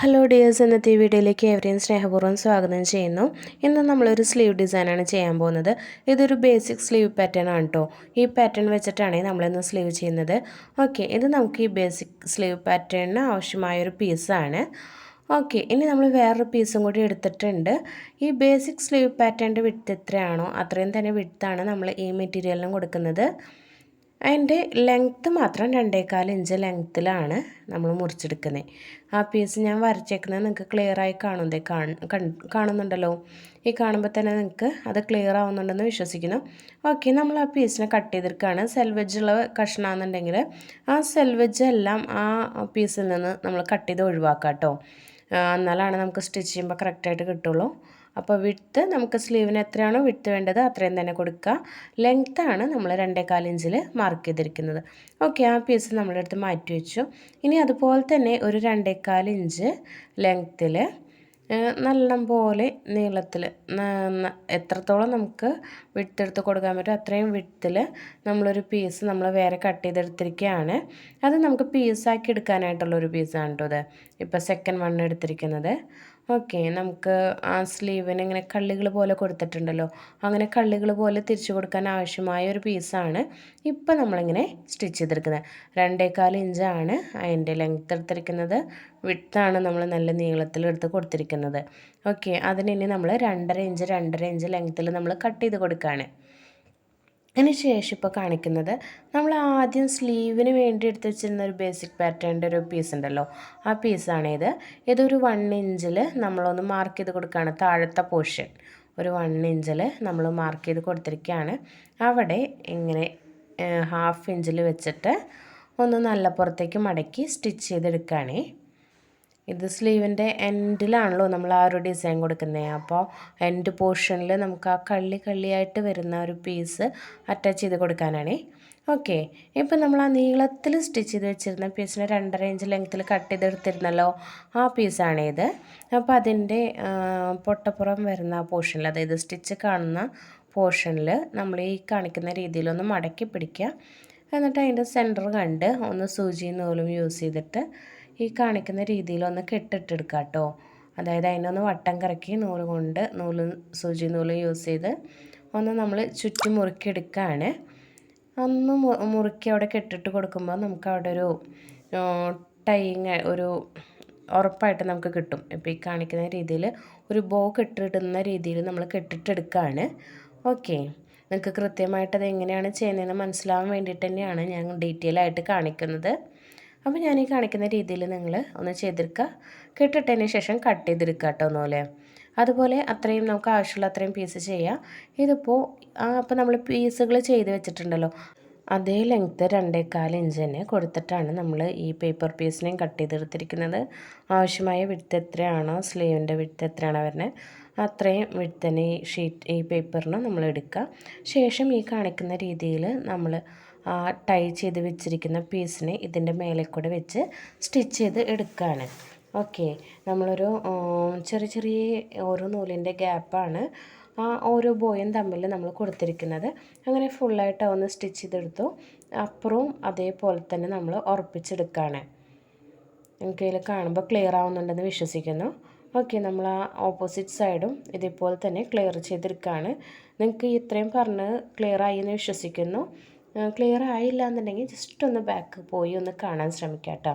Hello dears ഇന്നത്തെ ഈ വീഡിയോയിലേക്ക് എവരെയും സ്നേഹപൂർവം സ്വാഗതം ചെയ്യുന്നു. ഇന്ന് നമ്മളൊരു സ്ലീവ് ഡിസൈനാണ് ചെയ്യാൻ പോകുന്നത്. ഇതൊരു ബേസിക് സ്ലീവ് പാറ്റേൺ ആണ് കേട്ടോ ഈ പാറ്റേൺ വെച്ചിട്ടാണ് നമ്മളിന്ന് സ്ലീവ് ചെയ്യുന്നത്. ഓക്കെ ഇത് നമുക്ക് ഈ ബേസിക് സ്ലീവ് പാറ്റേണിന് ആവശ്യമായൊരു പീസാണ് ഓക്കെ ഇനി നമ്മൾ വേറൊരു പീസും കൂടി എടുത്തിട്ടുണ്ട്. ഈ ബേസിക് സ്ലീവ് പാറ്റേണിന്റെ വിട്ട് എത്രയാണോ അത്രയും തന്നെ വിട്ടാണ് നമ്മൾ ഈ മെറ്റീരിയലിനും കൊടുക്കുന്നത്. അതിന്റെ ലെങ്ത്ത് മാത്രം രണ്ടേകാൽ ഇഞ്ച് ലെങ്ത്തിലാണ് നമ്മൾ മുറിച്ചെടുക്കുന്നത്. ആ പീസ് ഞാൻ വരച്ചേക്കുന്നത് നിങ്ങൾക്ക് ക്ലിയർ ആയി കാണുന്നതേ കാണുന്നുണ്ടല്ലോ. ഈ കാണുമ്പോൾ തന്നെ നിങ്ങൾക്ക് അത് ക്ലിയർ ആവുന്നുണ്ടെന്ന് വിശ്വസിക്കുന്നു. ഓക്കെ നമ്മൾ ആ പീസിനെ കട്ട് ചെയ്തെടുക്കുകയാണ് സെൽവെജുള്ള കഷ്ണമാണെന്നുണ്ടെങ്കിൽ ആ സെൽവെജ് എല്ലാം ആ പീസിൽ നിന്ന് നമ്മൾ കട്ട് ചെയ്ത് ഒഴിവാക്കാം കേട്ടോ. എന്നാലാണ് നമുക്ക് സ്റ്റിച്ച് ചെയ്യുമ്പോൾ കറക്റ്റായിട്ട് കിട്ടുള്ളൂ. അപ്പോൾ വിട്ത്ത് നമുക്ക് സ്ലീവിന് എത്രയാണോ വിട്ത്ത് വേണ്ടത് അത്രയും തന്നെ കൊടുക്കുക. ലെങ്ത്താണ് നമ്മൾ രണ്ടേകാൽ ഇഞ്ചിൽ മാർക്ക് ചെയ്തിരിക്കുന്നത്. ഓക്കെ ആ പീസ് നമ്മളെടുത്ത് മാറ്റി വെച്ചു. ഇനി അതുപോലെ തന്നെ ഒരു രണ്ടേകാൽ ഇഞ്ച് ലെങ്ത്തിൽ നല്ല പോലെ നീളത്തിൽ എത്രത്തോളം നമുക്ക് വിട്ടെടുത്ത് കൊടുക്കാൻ പറ്റും അത്രയും വിട്ടിൽ നമ്മളൊരു പീസ് നമ്മൾ വേറെ കട്ട് ചെയ്തെടുത്തിരിക്കുകയാണ്. അത് നമുക്ക് പീസാക്കി എടുക്കാനായിട്ടുള്ളൊരു പീസാണ് കേട്ടോ അത് ഇപ്പോൾ സെക്കൻഡ് വൺ ഓക്കെ നമുക്ക് ആ സ്ലീവിന് ഇങ്ങനെ കള്ളികൾ പോലെ കൊടുത്തിട്ടുണ്ടല്ലോ. അങ്ങനെ കള്ളികൾ പോലെ തിരിച്ചു കൊടുക്കാൻ ആവശ്യമായ ഒരു പീസാണ് ഇപ്പം നമ്മളിങ്ങനെ സ്റ്റിച്ച് ചെയ്തെടുക്കുന്നത്. രണ്ടേകാൽ ഇഞ്ചാണ് അതിന്റെ ലെങ്ത്ത് എടുത്തിരിക്കുന്നത്. വിട്ടാണ് നമ്മൾ നല്ല നീളത്തിൽ എടുത്ത് കൊടുത്തിരിക്കുന്നത്. ഓക്കെ അതിന് ഇനി നമ്മൾ രണ്ടര ഇഞ്ച് രണ്ടര ഇഞ്ച് ലെങ്ത്തിൽ നമ്മൾ കട്ട് ചെയ്ത് കൊടുക്കുകയാണ് അതിന് ശേഷം ഇപ്പോൾ കാണിക്കുന്നത് നമ്മൾ ആദ്യം സ്ലീവിന് വേണ്ടി എടുത്ത് വെച്ചിരുന്ന ഒരു ബേസിക് പാറ്റേണിന്റെ ഒരു പീസ് ഉണ്ടല്ലോ. ആ പീസാണിത് ഇതൊരു വൺ ഇഞ്ചിൽ നമ്മളൊന്ന് മാർക്ക് ചെയ്ത് കൊടുക്കുകയാണ് താഴത്തെ പോർഷൻ ഒരു വൺ ഇഞ്ചിൽ നമ്മൾ മാർക്ക് ചെയ്ത് കൊടുത്തിരിക്കുകയാണ് അവിടെ ഇങ്ങനെ ഹാഫ് ഇഞ്ചിൽ വെച്ചിട്ട് ഒന്ന് നല്ല പുറത്തേക്ക് മടക്കി സ്റ്റിച്ച് ചെയ്തെടുക്കുകയാണേ ഇത് സ്ലീവിന്റെ എൻഡിലാണല്ലോ നമ്മൾ ആ ഒരു ഡിസൈൻ കൊടുക്കുന്നത് അപ്പോൾ എൻഡ് പോർഷനിൽ നമുക്ക് ആ കള്ളി കള്ളിയായിട്ട് വരുന്ന ഒരു പീസ് അറ്റാച്ച് ചെയ്ത് കൊടുക്കാനാണ്. ഓക്കെ ഇപ്പം നമ്മൾ ആ നീളത്തിൽ സ്റ്റിച്ച് ചെയ്ത് വെച്ചിരുന്ന പീസിനെ രണ്ടര ഇഞ്ച് ലെങ്ത്തിൽ കട്ട് ചെയ്തെടുത്തിരുന്നല്ലോ ആ പീസാണിത് അപ്പോൾ അതിന്റെ പൊട്ടപ്പുറം വരുന്ന ആ പോർഷനിൽ അതായത് സ്റ്റിച്ച് കാണുന്ന പോർഷനിൽ നമ്മൾ ഈ കാണിക്കുന്ന രീതിയിലൊന്ന് മടക്കി പിടിക്കുക. എന്നിട്ട് അതിന്റെ സെന്റർ കണ്ട് ഒന്ന് സൂചി നൂലും യൂസ് ചെയ്തിട്ട് ഈ കാണിക്കുന്ന രീതിയിൽ ഒന്ന് കെട്ടിട്ടെടുക്കുക കേട്ടോ അതായത് അതിനൊന്ന് വട്ടം കറക്കി നൂൽ കൊണ്ട് നൂൽ സൂചി നൂൽ യൂസ് ചെയ്ത് ഒന്ന് നമ്മൾ ചുറ്റി മുറുക്കിയെടുക്കുകയാണ് ഒന്ന് മുറുക്കി അവിടെ കെട്ടിട്ട് കൊടുക്കുമ്പോൾ നമുക്ക് അവിടെ ഒരു ടൈങ് ഒരു ഉറപ്പായിട്ട് നമുക്ക് കിട്ടും. ഇപ്പോൾ ഈ കാണിക്കുന്ന രീതിയിൽ ഒരു ബോ കെട്ടിടുന്ന രീതിയിൽ നമ്മൾ കെട്ടിട്ടെടുക്കുകയാണ് ഓക്കെ. നിങ്ങൾക്ക് കൃത്യമായിട്ട് അത് എങ്ങനെയാണ് ചെയ്യുന്നതെന്ന് മനസ്സിലാവാൻ വേണ്ടിയിട്ട് തന്നെയാണ് ഞാൻ ഡീറ്റെയിൽ ആയിട്ട് കാണിക്കുന്നത്. അപ്പോൾ ഞാൻ ഈ കാണിക്കുന്ന രീതിയിൽ നിങ്ങൾ ഒന്ന് ചെയ്തെടുക്കുക കെട്ടിട്ടതിന് ശേഷം കട്ട് ചെയ്തെടുക്കുക കേട്ടോ ഒന്നുപോലെ അതുപോലെ അത്രയും നമുക്ക് ആവശ്യമുള്ള അത്രയും പീസ് ചെയ്യാം. ഇതിപ്പോൾ അപ്പോൾ നമ്മൾ പീസുകൾ ചെയ്ത് വെച്ചിട്ടുണ്ടല്ലോ. അതേ ലെങ്ത്ത് രണ്ടേകാൽ ഇഞ്ച് തന്നെ കൊടുത്തിട്ടാണ് നമ്മൾ ഈ പേപ്പർ പീസിനെയും കട്ട് ചെയ്തെടുത്തിരിക്കുന്നത്. ആവശ്യമായ വിടുത്ത് എത്രയാണോ സ്ലീവിന്റെ വിടുത്ത് എത്രയാണോ വരുന്നത് അത്രയും വിടുത്തന്നെ ഈ ഷീറ്റ് ഈ പേപ്പറിന് നമ്മൾ എടുക്കുക ശേഷം ഈ കാണിക്കുന്ന രീതിയിൽ നമ്മൾ ടൈ ചെയ്ത് വെച്ചിരിക്കുന്ന പീസിനെ ഇതിന്റെ മേലെ കൂടെ വെച്ച് സ്റ്റിച്ച് ചെയ്ത് എടുക്കുകയാണ് ഓക്കെ നമ്മളൊരു ചെറിയ ചെറിയ ഓരോ നൂലിന്റെ ഗ്യാപ്പാണ് ആ ഓരോ ബോയും തമ്മിൽ നമ്മൾ കൊടുത്തിരിക്കുന്നത്. അങ്ങനെ ഫുള്ളായിട്ട് ഒന്ന് സ്റ്റിച്ച് ചെയ്തെടുത്തു. അപ്പുറവും അതേപോലെ തന്നെ നമ്മൾ ഉറപ്പിച്ചെടുക്കുകയാണ് നിങ്ങൾക്ക് ഇതിൽ കാണുമ്പോൾ ക്ലിയർ ആവുന്നുണ്ടെന്ന് വിശ്വസിക്കുന്നു. ഓക്കെ നമ്മൾ ആ ഓപ്പോസിറ്റ് സൈഡും ഇതേപോലെ തന്നെ ക്ലിയർ ചെയ്തെടുക്കുകയാണ് നിങ്ങൾക്ക് ഇത്രയും പറഞ്ഞ് ക്ലിയർ ആയി എന്ന് വിശ്വസിക്കുന്നു. ക്ലിയർ ആയില്ല എന്നുണ്ടെങ്കിൽ ജസ്റ്റ് ഒന്ന് ബാക്ക് പോയി ഒന്ന് കാണാൻ ശ്രമിക്കാം കേട്ടോ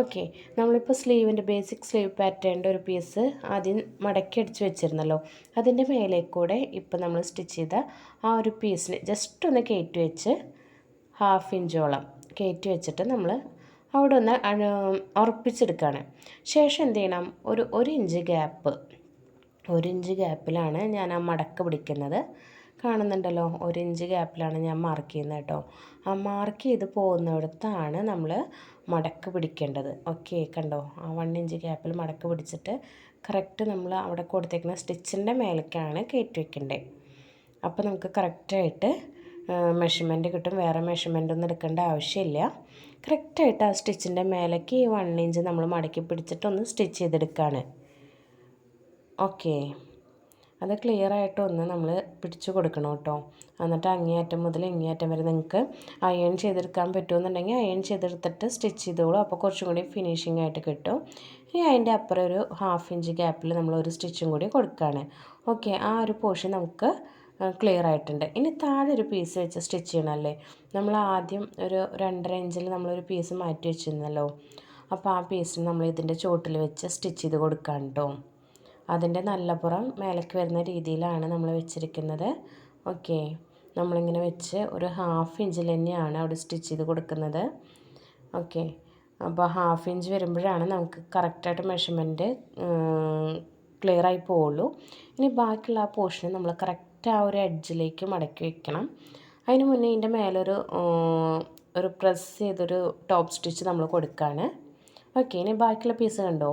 ഓക്കെ നമ്മളിപ്പോൾ സ്ലീവിന്റെ ബേസിക് സ്ലീവ് പാറ്റേണിന്റെ ഒരു പീസ് ആദ്യം മടക്കി അടിച്ച് വെച്ചിരുന്നല്ലോ. അതിന്റെ മേലെ കൂടെ ഇപ്പോൾ നമ്മൾ സ്റ്റിച്ച് ചെയ്ത ആ ഒരു പീസിന് ജസ്റ്റ് ഒന്ന് കയറ്റി വെച്ച് ഹാഫ് ഇഞ്ചോളം കയറ്റി വെച്ചിട്ട് നമ്മൾ അവിടെ ഒന്ന് ഉറപ്പിച്ചെടുക്കുകയാണ് ശേഷം എന്ത് ചെയ്യണം? ഒരു ഒരു ഇഞ്ച് ഗ്യാപ്പ് ഒരു ഇഞ്ച് ഗ്യാപ്പിലാണ് ഞാൻ ആ മടക്ക് പിടിക്കുന്നത്. കാണുന്നുണ്ടല്ലോ ഒരു ഇഞ്ച് ഗ്യാപ്പിലാണ് ഞാൻ മാർക്ക് ചെയ്യുന്നത് കേട്ടോ. ആ മാർക്ക് ചെയ്ത് പോകുന്നിടത്താണ് നമ്മൾ മടക്ക് പിടിക്കേണ്ടത്. ഓക്കെ കണ്ടോ? ആ വൺ ഇഞ്ച് ഗ്യാപ്പിൽ മടക്ക് പിടിച്ചിട്ട് കറക്റ്റ് നമ്മൾ അവിടെ കൊടുത്തേക്കുന്ന സ്റ്റിച്ചിന്റെ മേലേക്കാണ് കയറ്റി വെക്കേണ്ടത് അപ്പോൾ നമുക്ക് കറക്റ്റായിട്ട് മെഷർമെന്റ് കിട്ടും. വേറെ മെഷർമെന്റ് ഒന്നും എടുക്കേണ്ട ആവശ്യമില്ല. കറക്റ്റായിട്ട് ആ സ്റ്റിച്ചിന്റെ മേലേക്ക് ഈ വൺ ഇഞ്ച് നമ്മൾ മടക്കി പിടിച്ചിട്ടൊന്ന് സ്റ്റിച്ച് ചെയ്തെടുക്കുകയാണ് ഓക്കെ അത് ക്ലിയർ ആയിട്ട് ഒന്ന് നമ്മൾ പിടിച്ചു കൊടുക്കണം കേട്ടോ. എന്നിട്ട് അങ്ങേയറ്റം മുതൽ ഇങ്ങേയറ്റം വരെ നിങ്ങൾക്ക് അയൺ ചെയ്തെടുക്കാൻ പറ്റുമെന്നുണ്ടെങ്കിൽ അയൺ ചെയ്തെടുത്തിട്ട് സ്റ്റിച്ച് ചെയ്തോളൂ. അപ്പോൾ കുറച്ചും കൂടി ഫിനിഷിംഗ് ആയിട്ട് കിട്ടും. ഇനി അതിന്റെ അപ്പുറം ഒരു ഹാഫ് ഇഞ്ച് ഗ്യാപ്പിൽ നമ്മൾ ഒരു സ്റ്റിച്ചും കൂടി കൊടുക്കുകയാണ് ഓക്കെ ആ ഒരു പോർഷൻ നമുക്ക് ക്ലിയർ ആയിട്ടുണ്ട്. ഇനി താഴെ ഒരു പീസ് വെച്ച് സ്റ്റിച്ച് ചെയ്യണമല്ലേ നമ്മൾ ആദ്യം ഒരു രണ്ടര ഇഞ്ചിൽ നമ്മളൊരു പീസ് മാറ്റി വെച്ചിരുന്നല്ലോ. അപ്പോൾ ആ പീസിന് നമ്മൾ ഇതിന്റെ ചോട്ടിൽ വെച്ച് സ്റ്റിച്ച് ചെയ്ത് കൊടുക്കാം കേട്ടോ അതിന്റെ നല്ല പുറം മേലേക്ക് വരുന്ന രീതിയിലാണ് നമ്മൾ വെച്ചിരിക്കുന്നത്. ഓക്കെ. നമ്മളിങ്ങനെ വെച്ച് ഒരു ഹാഫ് ഇഞ്ചിൽ തന്നെയാണ് അവിടെ സ്റ്റിച്ച് ചെയ്ത് കൊടുക്കുന്നത്. ഓക്കെ. അപ്പോൾ ഹാഫ് ഇഞ്ച് വരുമ്പോഴാണ് നമുക്ക് കറക്റ്റായിട്ട് മെഷർമെന്റ് ക്ലിയർ ആയി പോവുള്ളൂ. ഇനി ബാക്കിയുള്ള ആ പോർഷൻ നമ്മൾ കറക്റ്റ് ആ ഒരു എഡ്ജിലേക്ക് മടക്കി വയ്ക്കണം അതിന് മുന്നേ ഇതിന്റെ മേലൊരു ഒരു പ്രസ് ചെയ്തൊരു ടോപ്പ് സ്റ്റിച്ച് നമ്മൾ കൊടുക്കുകയാണ്. ഓക്കെ. ഇനി ബാക്കിയുള്ള പീസ് കണ്ടോ?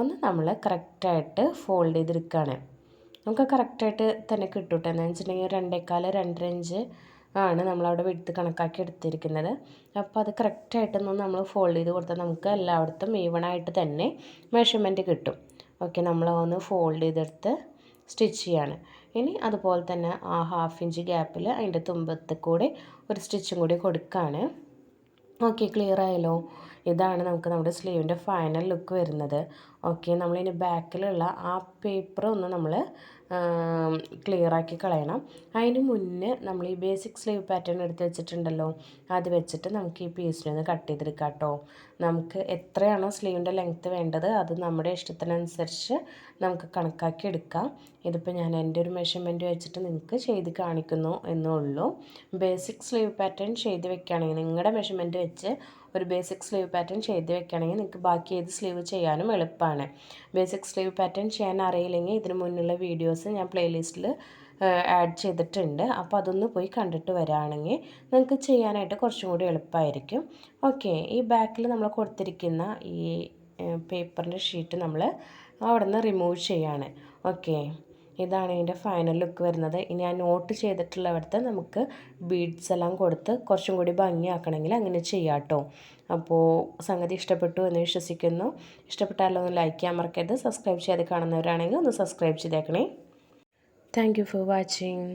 ഒന്ന് നമ്മൾ കറക്റ്റായിട്ട് ഫോൾഡ് ചെയ്തെടുക്കുകയാണ് നമുക്ക് കറക്റ്റായിട്ട് തന്നെ കിട്ടും എന്ന് വെച്ചിട്ടുണ്ടെങ്കിൽ രണ്ടേക്കാൽ രണ്ടര ഇഞ്ച് ആണ് നമ്മളവിടെ വിടുത്ത് കണക്കാക്കി എടുത്തിരിക്കുന്നത്. അപ്പോൾ അത് കറക്റ്റായിട്ടൊന്ന് നമ്മൾ ഫോൾഡ് ചെയ്ത് കൊടുത്താൽ നമുക്ക് എല്ലായിടത്തും ഈവണായിട്ട് തന്നെ മെഷർമെന്റ് കിട്ടും. ഓക്കെ നമ്മൾ ഒന്ന് ഫോൾഡ് ചെയ്തെടുത്ത് സ്റ്റിച്ച് ചെയ്യാണ്. ഇനി അതുപോലെ തന്നെ ആ ഹാഫ് ഇഞ്ച് ഗ്യാപ്പിൽ അതിന്റെ തുമ്പത്ത് കൂടെ ഒരു സ്റ്റിച്ചും കൂടി കൊടുക്കുകയാണ് ഓക്കെ ക്ലിയർ ആയല്ലോ? ഇതാണ് നമുക്ക് നമ്മുടെ സ്ലീവിന്റെ ഫൈനൽ ലുക്ക് വരുന്നത്. ഓക്കെ നമ്മളിനി ബാക്കിലുള്ള ആ പേപ്പർ ഒന്ന് നമ്മൾ ക്ലിയർ ആക്കി കളയണം. അതിന് മുന്നേ നമ്മൾ ഈ ബേസിക് സ്ലീവ് പാറ്റേൺ എടുത്ത് വെച്ചിട്ടുണ്ടല്ലോ അത് വെച്ചിട്ട് നമുക്ക് ഈ പീസിൽ ഒന്ന് കട്ട് ചെയ്തെടുക്കാം കേട്ടോ നമുക്ക് എത്രയാണോ സ്ലീവിന്റെ ലെങ്ത്ത് വേണ്ടത് അത് നമ്മുടെ ഇഷ്ടത്തിനനുസരിച്ച് നമുക്ക് കണക്കാക്കി എടുക്കാം. ഇതിപ്പോൾ ഞാൻ എന്റെ ഒരു മെഷർമെന്റ് വെച്ചിട്ട് നിങ്ങൾക്ക് ചെയ്ത് കാണിക്കുന്നു എന്നേ ഉള്ളൂ. ബേസിക് സ്ലീവ് പാറ്റേൺ ചെയ്ത് വെക്കുകയാണെങ്കിൽ നിങ്ങളുടെ മെഷർമെന്റ് വെച്ച് ഒരു ബേസിക് സ്ലീവ് പാറ്റേൺ ചെയ്ത് വെക്കുകയാണെങ്കിൽ നിങ്ങൾക്ക് ബാക്കി ഏത് സ്ലീവ് ചെയ്യാനും എളുപ്പമാണ്. ബേസിക് സ്ലീവ് പാറ്റേൺ ചെയ്യാൻ അറിയില്ലെങ്കിൽ ഇതിന് മുന്നുള്ള വീഡിയോസ് ഞാൻ പ്ലേലിസ്റ്റിൽ ആഡ് ചെയ്തിട്ടുണ്ട്. അപ്പോൾ അതൊന്ന് പോയി കണ്ടിട്ട് വരികയാണെങ്കിൽ നിങ്ങൾക്ക് ചെയ്യാനായിട്ട് കുറച്ചും കൂടി എളുപ്പമായിരിക്കും ഓക്കെ ഈ ബാക്കിൽ നമ്മൾ കൊടുത്തിരിക്കുന്ന ഈ പേപ്പറിന്റെ ഷീറ്റ് നമ്മൾ അവിടെ നിന്ന് റിമൂവ് ചെയ്യാണ്. ഓക്കെ ഇതാണ് ഇതിന്റെ ഫൈനൽ ലുക്ക് വരുന്നത്. ഇനി ഞാൻ നോട്ട് ചെയ്തിട്ടുള്ളവിടുത്തെ നമുക്ക് ബീഡ്സ് എല്ലാം കൊടുത്ത് കുറച്ചും കൂടി ഭംഗിയാക്കണമെങ്കിൽ അങ്ങനെ ചെയ്യാം കേട്ടോ അപ്പോൾ സംഗതി ഇഷ്ടപ്പെട്ടു എന്ന് വിശ്വസിക്കുന്നു. ഇഷ്ടപ്പെട്ടാലോ ഒന്ന് ലൈക്ക് ചെയ്യാൻ മറക്കരുത്. സബ്സ്ക്രൈബ് ചെയ്ത് കാണുന്നവരാണെങ്കിൽ ഒന്ന് സബ്സ്ക്രൈബ് ചെയ്തേക്കണേ. Thank for watching